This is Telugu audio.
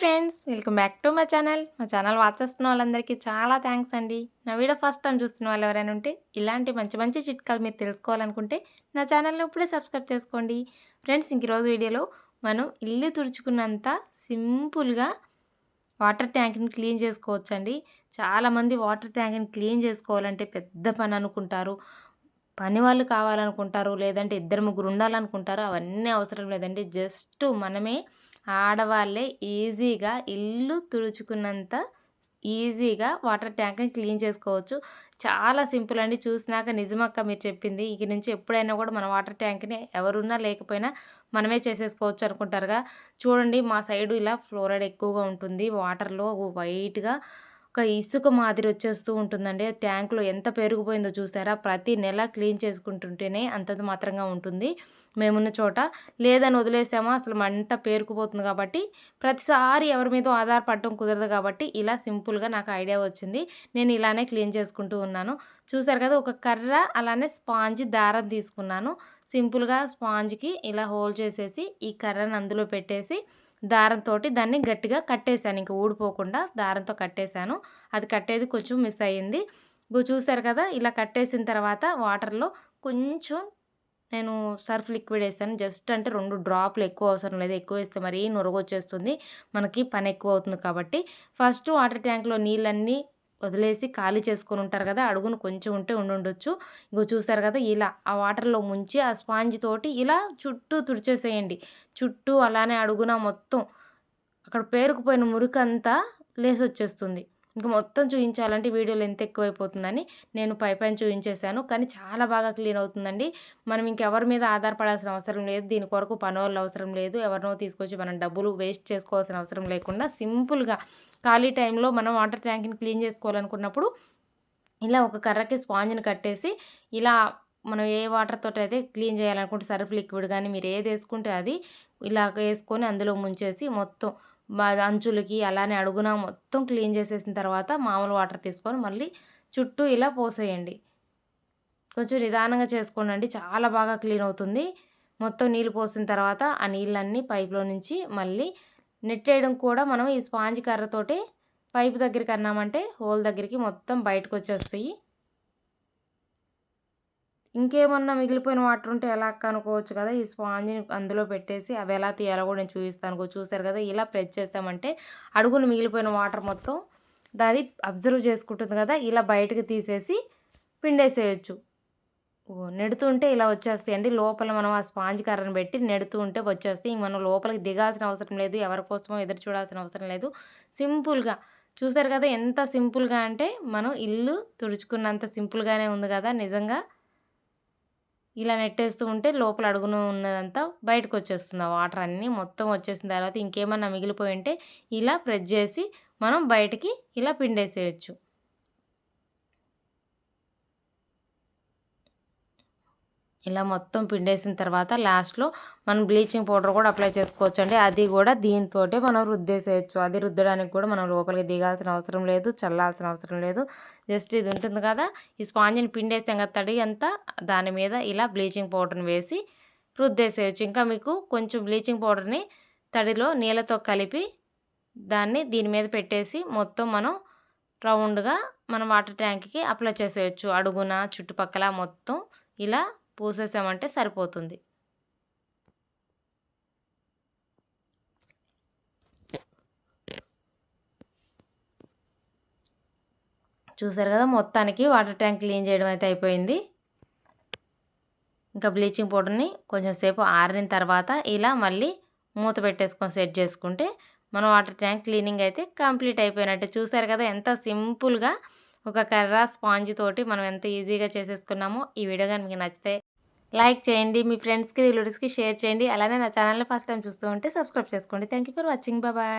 ఫ్రెండ్స్ వెల్కమ్ బ్యాక్ టు మా ఛానల్. మా ఛానల్ వాచ్ చేస్తున్న వాళ్ళందరికీ చాలా థ్యాంక్స్ అండి. నా వీడియో ఫస్ట్ టైం చూస్తున్న వాళ్ళు ఎవరైనా ఉంటే ఇలాంటి మంచి మంచి చిట్కాలు మీరు తెలుసుకోవాలనుకుంటే నా ఛానల్ని ఇప్పుడే సబ్స్క్రైబ్ చేసుకోండి. ఫ్రెండ్స్ ఇంక రోజు వీడియోలో మనం ఇల్లు తుడుచుకున్నంత సింపుల్గా వాటర్ ట్యాంక్ని క్లీన్ చేసుకోవచ్చండి. చాలామంది వాటర్ ట్యాంక్ని క్లీన్ చేసుకోవాలంటే పెద్ద పని అనుకుంటారు. పని వాళ్ళు కావాలనుకుంటారు లేదంటే ఇద్దరు ముగ్గురు ఉండాలనుకుంటారు అవన్నీ అవసరం లేదండి. జస్ట్ మనమే ఆడవాళ్ళే ఈజీగా ఇల్లు తుడుచుకున్నంత ఈజీగా వాటర్ ట్యాంక్ని క్లీన్ చేసుకోవచ్చు. చాలా సింపుల్ అండి. చూసినాక నిజమక్క మీరు చెప్పింది. ఇక నుంచి ఎప్పుడైనా కూడా మన వాటర్ ట్యాంక్ని ఎవరున్నా లేకపోయినా మనమే చేసేసుకోవచ్చు అనుకుంటారుగా. చూడండి మా సైడు ఇలా ఫ్లోరైడ్ ఎక్కువగా ఉంటుంది. వాటర్లో వైట్గా ఒక ఇసుక మాదిరి వచ్చేస్తూ ఉంటుందండి. ట్యాంక్లో ఎంత పెరిగిపోయిందో చూసారా? ప్రతి నెల క్లీన్ చేసుకుంటుంటేనే అంతంత మాత్రంగా ఉంటుంది. మేమున్న చోట లేదని వదిలేసామా? అసలు మంట పేరుకుపోతుంది కాబట్టి ప్రతిసారి ఎవరి మీద ఆధారపడటం కుదరదు కాబట్టి ఇలా సింపుల్గా నాకు ఐడియా వచ్చింది. నేను ఇలానే క్లీన్ చేసుకుంటూ ఉన్నాను. చూసారు కదా? ఒక కర్ర అలానే స్పాంజ్ దారం తీసుకున్నాను. సింపుల్గా స్పాంజ్కి ఇలా హోల్ చేసేసి ఈ కర్రను అందులో పెట్టేసి దారంతో దాన్ని గట్టిగా కట్టేశాను. ఇంకా ఊడిపోకుండా దారంతో కట్టేశాను. అది కట్టేది కొంచెం మిస్ అయ్యింది. చూసారు కదా ఇలా కట్టేసిన తర్వాత వాటర్లో కొంచెం నేను సర్ఫ్ లిక్విడ్ వేసాను. జస్ట్ అంటే రెండు డ్రాప్లు ఎక్కువ అవసరం లేదు. ఎక్కువ వేస్తే మరీ నురగొచ్చేస్తుంది. మనకి పని ఎక్కువ అవుతుంది కాబట్టి. ఫస్ట్ వాటర్ ట్యాంక్లో నీళ్ళన్నీ వదిలేసి ఖాళీ చేసుకొని ఉంటారు కదా అడుగును కొంచెం ఉంటే ఉండుండొచ్చు ఇంకో చూసారు కదా ఇలా ఆ వాటర్లో ముంచి ఆ స్పాంజ్ తోటి ఇలా చుట్టూ తుడిచేసేయండి. చుట్టూ అలానే అడుగున మొత్తం అక్కడ పేరుకుపోయిన మురికంతా లేసి వచ్చేస్తుంది ఇంకా మొత్తం చూపించాలంటే వీడియోలు ఎంత ఎక్కువైపోతుందని నేను పై పైన చూపించేశాను కానీ చాలా బాగా క్లీన్ అవుతుందండి. మనం ఇంకెవరి మీద ఆధారపడాల్సిన అవసరం లేదు. దీని కొరకు పనోళ్ళు అవసరం లేదు. ఎవరినో తీసుకొచ్చి మనం డబ్బులు వేస్ట్ చేసుకోవాల్సిన అవసరం లేకుండా సింపుల్గా ఖాళీ టైంలో మనం వాటర్ ట్యాంక్ని క్లీన్ చేసుకోవాలనుకున్నప్పుడు ఇలా ఒక కర్రకి స్పాంజ్ని కట్టేసి ఇలా మనం ఏ వాటర్ తోటి అయితే క్లీన్ చేయాలనుకుంటే సర్ఫ్ లిక్విడ్ కానీ మీరు ఏది వేసుకుంటే అది ఇలా వేసుకొని అందులో ముంచేసి మొత్తం అంచులకి అలానే అడుగున మొత్తం క్లీన్ చేసేసిన తర్వాత మామూలు వాటర్ తీసుకొని మళ్ళీ చుట్టూ ఇలా పోసేయండి. కొంచెం నిదానంగా చేసుకోండి చాలా బాగా క్లీన్ అవుతుంది. మొత్తం నీళ్ళు పోసిన తర్వాత ఆ నీళ్ళన్నీ పైప్లో నుంచి మళ్ళీ నెట్టేయడం కూడా మనం ఈ స్పాంజ్ కర్రతోటి పైపు దగ్గరికి అన్నామంటే హోల్ దగ్గరికి మొత్తం బయటకు వచ్చేస్తాయి. ఇంకేమన్నా మిగిలిపోయిన వాటర్ ఉంటే ఎలా అనుకోవచ్చు కదా? ఈ స్పాంజ్ని అందులో పెట్టేసి అవి ఎలా తీయాలో కూడా నేను చూపిస్తాను. చూసారు కదా? ఇలా ప్రెస్ చేస్తామంటే అడుగును మిగిలిపోయిన వాటర్ మొత్తం దాన్ని అబ్జర్వ్ చేసుకుంటుంది కదా? ఇలా బయటకు తీసేసి పిండేసేయచ్చు. నెడుతుంటే ఇలా వచ్చేస్తాయండి. లోపల మనం ఆ స్పాంజ్ కర్రను పెట్టి నెడుతూ ఉంటే వచ్చేస్తాయి. మనం లోపలికి దిగాల్సిన అవసరం లేదు. ఎవరి కోసమో ఎదురు చూడాల్సిన అవసరం లేదు. సింపుల్గా చూసారు కదా? ఎంత సింపుల్గా అంటే మనం ఇల్లు తుడుచుకున్నంత సింపుల్గానే ఉంది కదా? నిజంగా ఇలా నెట్టేస్తూ ఉంటే లోపల అడుగున ఉన్నదంతా బయటకు వచ్చేస్తుంది ఆ వాటర్ అన్నీ మొత్తం వచ్చేసిన తర్వాత ఇంకేమన్నా మిగిలిపోయి ఉంటే ఇలా ప్రెస్ చేసి మనం బయటికి ఇలా పిండేసేయచ్చు. ఇలా మొత్తం పిండేసిన తర్వాత లాస్ట్లో మనం బ్లీచింగ్ పౌడర్ కూడా అప్లై చేసుకోవచ్చు అండి అది కూడా దీంతో మనం రుద్దేసేయచ్చు. అది రుద్దడానికి కూడా మనం లోపలికి దిగాల్సిన అవసరం లేదు చల్లాల్సిన అవసరం లేదు. జస్ట్ ఇది ఉంటుంది కదా ఈ స్పాంజిని పిండేసాం కదా తడి అంతా దాని మీద ఇలా బ్లీచింగ్ పౌడర్ని వేసి రుద్దేసేయచ్చు. ఇంకా మీకు కొంచెం బ్లీచింగ్ పౌడర్ని తడిలో నీళ్ళతో కలిపి దాన్ని దీని మీద పెట్టేసి మొత్తం మనం రౌండ్గా మనం వాటర్ ట్యాంక్కి అప్లై చేసేయచ్చు. అడుగున చుట్టుపక్కల మొత్తం ఇలా పూసేసామంటే సరిపోతుంది. చూసారు కదా మొత్తానికి వాటర్ ట్యాంక్ క్లీన్ చేయడం అయితే అయిపోయింది. ఇంకా బ్లీచింగ్ పౌడర్ని కొంచెం సేపు ఆరిన తర్వాత ఇలా మళ్ళీ మూత పెట్టేసుకొని సెట్ చేసుకుంటే మన వాటర్ ట్యాంక్ క్లీనింగ్ అయితే కంప్లీట్ అయిపోయినట్టు. చూసారు కదా ఎంత సింపుల్గా ఒక కర్ర స్పాంజ్ తోటి మనం ఎంత ఈజీగా చేసేసుకున్నామో ఈ వీడియో కానీ మీకు నచ్చితే లైక్ చేయండి మీ ఫ్రెండ్స్కి రిలేటివ్స్కి షేర్ చేయండి. అలానే నా ఛానల్ని ఫస్ట్ టైం చూస్తూ ఉంటే సబ్స్క్రైబ్ చేసుకోండి. Thank you for watching. Bye.